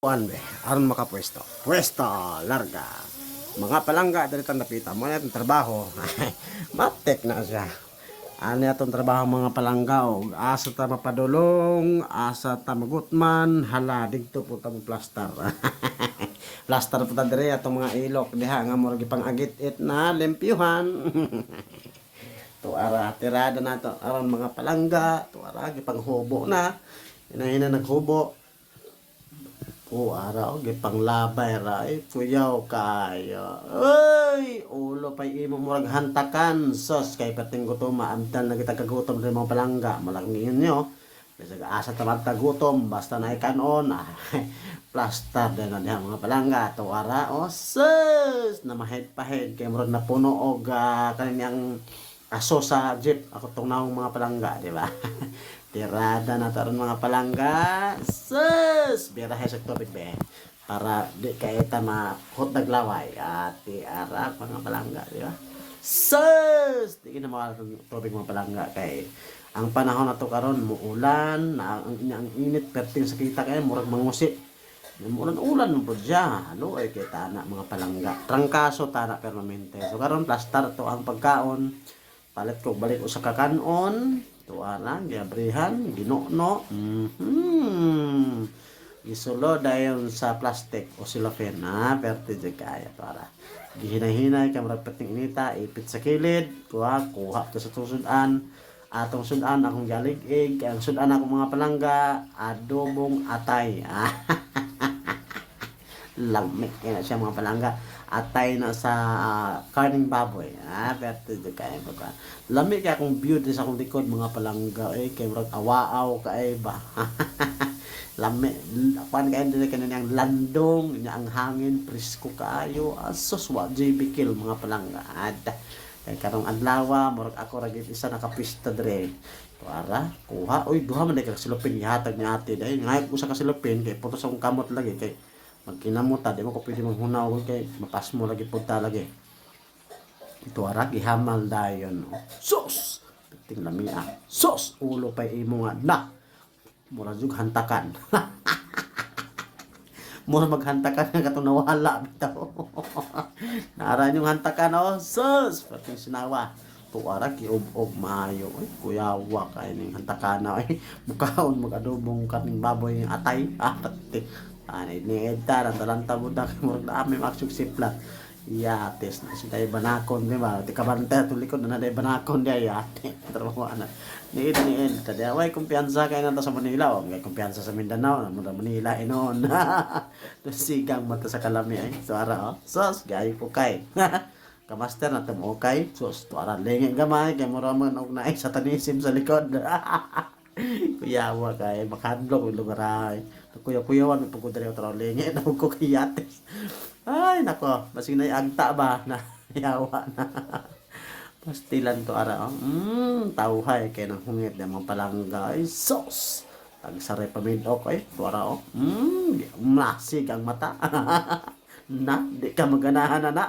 Kuan be, aron makapwesto. Pwesto, larga. Mga palangga dali tan napita mo na itong trabaho. Matek na siya. Ano itong trabaho mga palangga o asa ta mapadulong, asa ta magutman, hala digto po ta plaster. plaster po ta dire atong mga ilok diha nga mo pang agit it na limpyuhan. to ara tirada na to aron mga palangga, to ara gipang hubo na. Inahina naghubo, O araw, gipang labay ra, ay kuyaw kayo. Ay, ulo pa imo murag hantakan. Sos, kay pating gutom, maamtan na kita kagutom rin mga palangga. Malangin nyo. Kasi asa tamad tagutom, basta na ikanon. Plaster din na diha mga palangga. To ara, o sus, na mahid pahid. Kay murag na puno og uh, kanyang aso sa jeep. Ako tong naong mga palangga, di ba? Tirada na taron mga palangga. Sus! Birahe sa tubig be. Para di kay ta mahot naglaway. At tiara mga palangga, di ba? Sus! Di na mawala ng mga palangga kay ang panahon na to karon muulan na ang, ang init perting sa kita kay murag mangusi Umulan ulan mo po dyan. Ano ay kita na mga palangga. Trangkaso tana permanente. So karon plaster to ang pagkaon. Palit ko balik usa ka kanon. Tuwa na, giabrihan, ginokno. Mhm. Isulo dayon sa plastic o cellophane na perti di kaya para. Gihinay-hinay ka marag pating inita, ipit sa kilid, kuha, kuha to sa susudan. Atong sudan akong galig-ig, ang sudan akong mga palangga, adobong atay. Lamig kaya siya mga palangga atay na sa uh, karning baboy. Ah, pero kaya ba Lamig kaya akong view din sa akong likod mga palangga eh kay murag awaaw kay ba. Lami, pan kaya din kanina ang landong, niya ang hangin, presko kaayo, asos wa JB kill mga palangga. Ada. Kay karong adlaw, murag ako ra gid isa nakapista dire. Para kuha, oy duha man kay silupin ihatag ni ate dai. Ngay usa ka silupin kay putos akong kamot lagi kay magkinamuta di mo ko pwede maghunaw kay mapas mo lagi punta lagi. Ito ara gihamal dayon no? sos piting lamia sos ulo pa imo nga. Na! Mura jug hantakan. Mura maghantakan nga katong nawala bitaw. Naara yung hantakan oh. Sos pating sinawa. Tuwara kiub-ob maayo. Ay kuyawa kay ning hantakana ay mukaon mag-adobong kaning baboy atay. Ah pati Ani ni Edta ang talanta na murag na ami maksug sipla. Yates na si tayo banakon di ba? Ti kabanta tulikod na na banakon di yate. Trabaho ana. Ni Ed ni Ed kadi away kumpiyansa kay nanta sa Manila o ngay kumpiyansa sa Mindanao na mura Manila inon. to sigang mata sa kalami ay. So ara oh. Sos gay po kay. Kamaster na tamo kay. Sos to ara gamay kay mura man og naay satanism sa likod. Kuyawa kay makadlok yung lugar ay kuya-kuyawan may pagkudari yung taraw lingi na ko kayates ay nako basig na agta ba? Na yawa na. Pastilan to ara oh. mm, tauhay kay nang hungit. Na mga palangga ay sos! Tagsare pamidok ay to ara oh. mm, masig ang mata. Na di ka maganahan na na